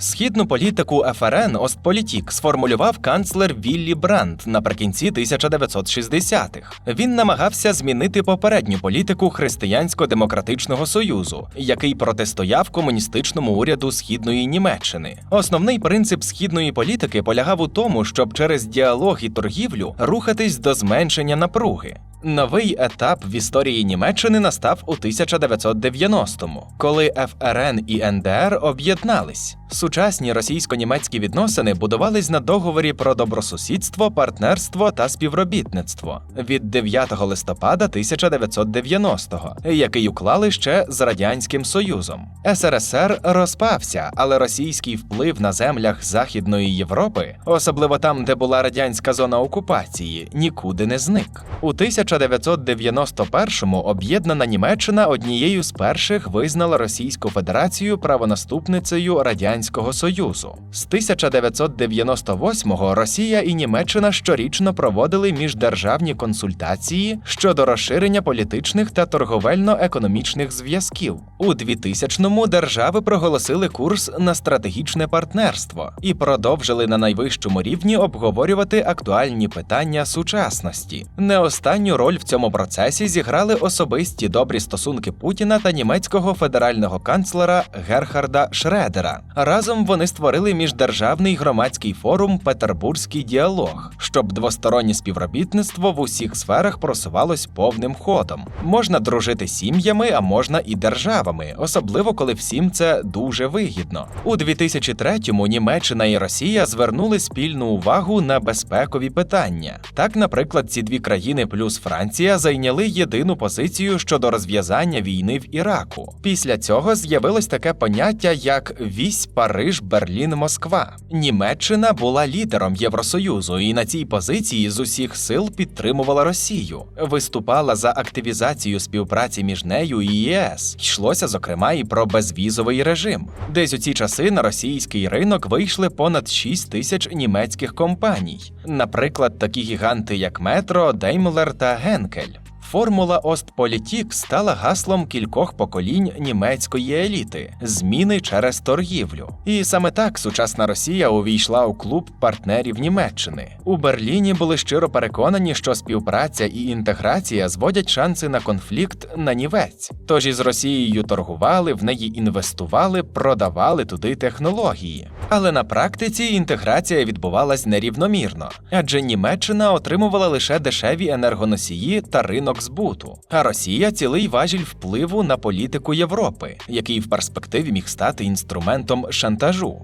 Східну політику ФРН Остполітік сформулював канцлер Віллі Брандт наприкінці 1960-х. Він намагався змінити попередню політику Християнсько-демократичного союзу, який протистояв комуністичному уряду східної Німеччини. Основний принцип східної політики полягав у тому, щоб через діалог і торгівлю рухатись до зменшення напруги. Новий етап в історії Німеччини настав у 1990-му, коли ФРН і НДР об'єднались. Сучасні російсько-німецькі відносини будувались на договорі про добросусідство, партнерство та співробітництво від 9 листопада 1990-го, який уклали ще з радянським союзом. СРСР розпався, але російський вплив на землях Західної Європи, особливо там, де була радянська зона окупації, нікуди не зник. У 1991-му об'єднана Німеччина однією з перших визнала Російську Федерацію правонаступницею Радянського Союзу. З 1998-го Росія і Німеччина щорічно проводили міждержавні консультації щодо розширення політичних та торговельно-економічних зв'язків. У 2000-му держави проголосили курс на стратегічне партнерство і продовжили на найвищому рівні обговорювати актуальні питання сучасності. Не останню роль в цьому процесі зіграли особисті добрі стосунки Путіна та німецького федерального канцлера Герхарда Шредера. Разом вони створили міждержавний громадський форум Петербурзький діалог, щоб двостороннє співробітництво в усіх сферах просувалось повним ходом. Можна дружити сім'ями, а можна і державами, особливо коли всім це дуже вигідно. У 2003-му Німеччина і Росія звернули спільну увагу на безпекові питання. Так, наприклад, ці дві країни плюс Франція зайняли єдину позицію щодо розв'язання війни в Іраку. Після цього з'явилось таке поняття як вісь Париж, Берлін, Москва. Німеччина була лідером Євросоюзу і на цій позиції з усіх сил підтримувала Росію, виступала за активізацію співпраці між нею і ЄС. Йшлося зокрема і про безвізовий режим. Десь у ці часи на російський ринок вийшли понад 6 тисяч німецьких компаній, наприклад, такі гіганти, як Метро, Деймлер та Генкель. Формула Остполітік стала гаслом кількох поколінь німецької еліти зміни через торгівлю. І саме так сучасна Росія увійшла у клуб партнерів Німеччини. У Берліні були щиро переконані, що співпраця і інтеграція зводять шанси на конфлікт на нівець. Тож із Росією торгували, в неї інвестували, продавали туди технології. Але на практиці інтеграція відбувалась нерівномірно, адже Німеччина отримувала лише дешеві енергоносії та ринок збуту, а Росія цілий важіль впливу на політику Європи, який в перспективі міг стати інструментом шантажу.